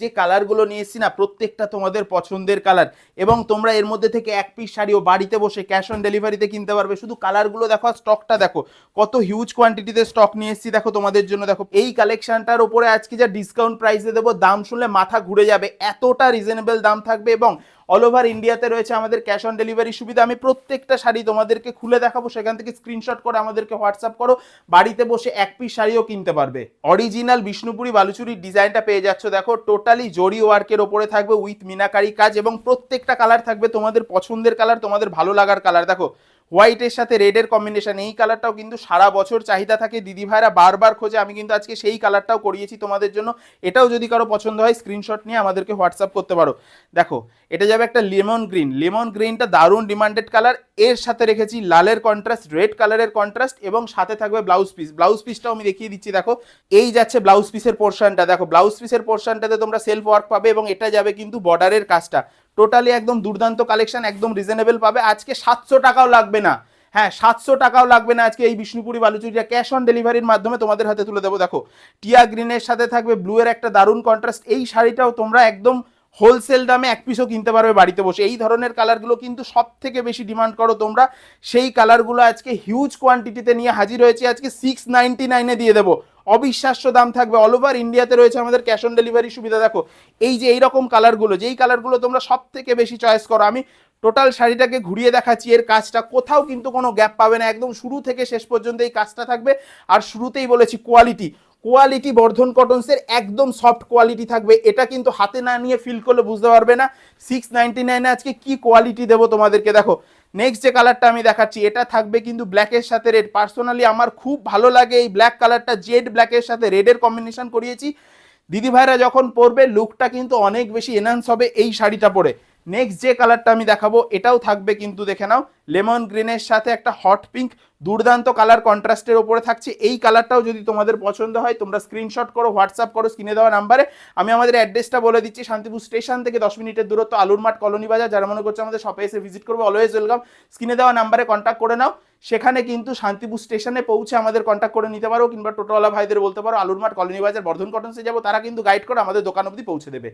যে কালারগুলো নিয়ে এসেছি না, প্রত্যেকটা তোমাদের পছন্দের কালার এবং তোমরা এর মধ্যে থেকে এক পিস শাড়িও বাড়িতে বসে ক্যাশ অন ডেলিভারিতে কিনতে পারবে। শুধু কালারগুলো দেখো স্টকটা দেখো। কত হিউজ কোয়ান্টিটিতে স্টক নিয়ে এসেছি দেখো তোমাদের জন্য। দেখো, এই কালেকশনটার উপরে আজকে যা ডিসকাউন্ট প্রাইসে দেবো, দাম শুনলে মাথা ঘুরে যাবে। এতটা রিজনেবল দাম থাকবে এবং অল ওভার ইন্ডিয়াতে রয়েছে আমাদের ক্যাশ অন ডেলিভারি সুবিধা। আমি প্রত্যেকটা শাড়ি তোমাদেরকে খুলে দেখাবো, সেখান থেকে স্ক্রিনশট করে আমাদেরকে হোয়াটসঅ্যাপ করো। বাড়িতে বসে এক পিস শাড়িও কিনতে পারবে। অরিজিনাল বিষ্ণুপুরি বালুচুরির ডিজাইনটা পেয়ে যাচ্ছ। দেখো টোটালি জরি ওয়ার্কের ওপরে থাকবে উইথ মিনাকারি কাজ এবং প্রত্যেকটা কালার থাকবে তোমাদের পছন্দের কালার তোমাদের ভালো লাগার কালার দেখো হোয়াইটের সাথে রেডের কম্বিনেশন এই কালারটাও কিন্তু সারা বছর চাহিদা থাকে। দিদি ভাইরা বারবার খোঁজে, আমি কিন্তু আজকে সেই কালারটাও করিয়েছি তোমাদের জন্য। এটাও যদি কারও পছন্দ হয় স্ক্রিনশট নিয়ে আমাদেরকে হোয়াটসঅ্যাপ করতে পারো। দেখো, এটা যাবে একটা লেমন গ্রিন লেমন গ্রিনটা দারুণ ডিমান্ডেড কালারের সাথে রেখেছি লালের কন্ট্রাস্ট রেড কালারের কন্ট্রাস্ট এবং সাথে থাকবে ব্লাউজ পিস ব্লাউজ পিসটাও আমি দেখিয়ে দিচ্ছি, দেখো। এই যাচ্ছে ব্লাউজ পিসের পোর্শনটা দেখো ব্লাউজ পিসের পোর্শনটাতে তোমরা সেলফ ওয়ার্ক পাবে এবং এটা যাবে কিন্তু বর্ডারের কাজটা। টোটালি একদম দুর্দান্ত কালেকশন একদম রিজনেবল পাবে। আজকে সাতশো টাকাও লাগবে না। হ্যাঁ সাতশো টাকাও লাগবে না আজকে এই বিষ্ণুপুরি বালুচুরিটা। ক্যাশ অন ডেলিভারির মাধ্যমে তোমাদের হাতে তুলে দেবো। দেখো, টিয়া গ্রিনের সাথে থাকবে ব্লু এর একটা দারুণ কন্ট্রাস্ট এই শাড়িটাও তোমরা একদম হোলসেল দামে এক পিসও কিনতে পারবে বাড়িতে বসে। এই ধরনের কালারগুলো কিন্তু সব থেকে বেশি ডিমান্ড করো তোমরা। সেই কালারগুলো আজকে হিউজ কোয়ান্টিটিতে নিয়ে হাজির হয়েছে। আজকে সিক্স নাইনটি নাইনে দিয়ে দেবো। অবিশ্বাস্য দাম থাকবে অল ওভার ইন্ডিয়াতে রয়েছে আমাদের ক্যাশ অন ডেলিভারি সুবিধা। দেখো, এই যে এইরকম কালারগুলো যেই কালারগুলো তোমরা সব থেকে বেশি চয়েস করো, আমি টোটাল শাড়িটাকে ঘুরিয়ে দেখাচ্ছি, এর কাজটা কোথাও কিন্তু কোনো গ্যাপ পাবে না, একদম শুরু থেকে শেষ পর্যন্ত এই কাজটা থাকবে। আর শুরুতেই বলেছি কোয়ালিটি কোয়ালিটি বর্ধন কটনসের একদম সফট কোয়ালিটি থাকবে, এটা কিন্তু হাতে না নিয়ে ফিল করলে বুঝতে পারবে না। সিক্স নাইনটি নাইনে আজকে কি কোয়ালিটি দেবো তোমাদেরকে, দেখো নেক্সট যে কালারটা আমি দেখাচ্ছি, এটা থাকবে কিন্তু ব্ল্যাকের সাথে রেড পার্সোনালি আমার খুব ভালো লাগে এই ব্ল্যাক কালারটা জেড ব্ল্যাকের সাথে রেডের কম্বিনেশন করিয়েছি। দিদি ভাইরা যখন পরবে লুকটা কিন্তু অনেক বেশি এনহান্স হবে এই শাড়িটা পরে। নেক্সট যে কালারটা আমি দেখাবো, এটাও থাকবে কিন্তু দেখে নাও, লেমন গ্রিনের সাথে একটা হট পিঙ্ক, দুর্দান্ত কালার কন্ট্রাস্টের ওপরে থাকছে। এই কালারটাও যদি তোমাদের পছন্দ হয়, তোমরা স্ক্রিনশট করো হোয়াটসঅ্যাপ করো স্ক্রিনে দেওয়া নাম্বারে। আমি আমাদের অ্যাড্রেসটা বলে দিচ্ছি, শান্তিপুর স্টেশন থেকে দশ মিনিটের দূরত্ব আলুর মাঠ কলোনি বাজার। যারা মনে করছে আমাদের শপে এসে ভিজিট করবে অলওয়েজ ওয়েলকাম স্ক্রিনে দেওয়া নাম্বারে কন্ট্যাক্ট করে নাও। সেখানে কিন্তু শান্তিপুর স্টেশনে পৌঁছে আমাদের কন্ট্যাক্ট করে নিতে পারো, কিংবা টোটোওয়ালা ভাইদের বলতে পারো আলুর মাঠ কলোনি বাজার, বর্ধন কটনসে যাব, তারা কিন্তু গাইড করে আমাদের দোকান অবধি পৌঁছে দেবে।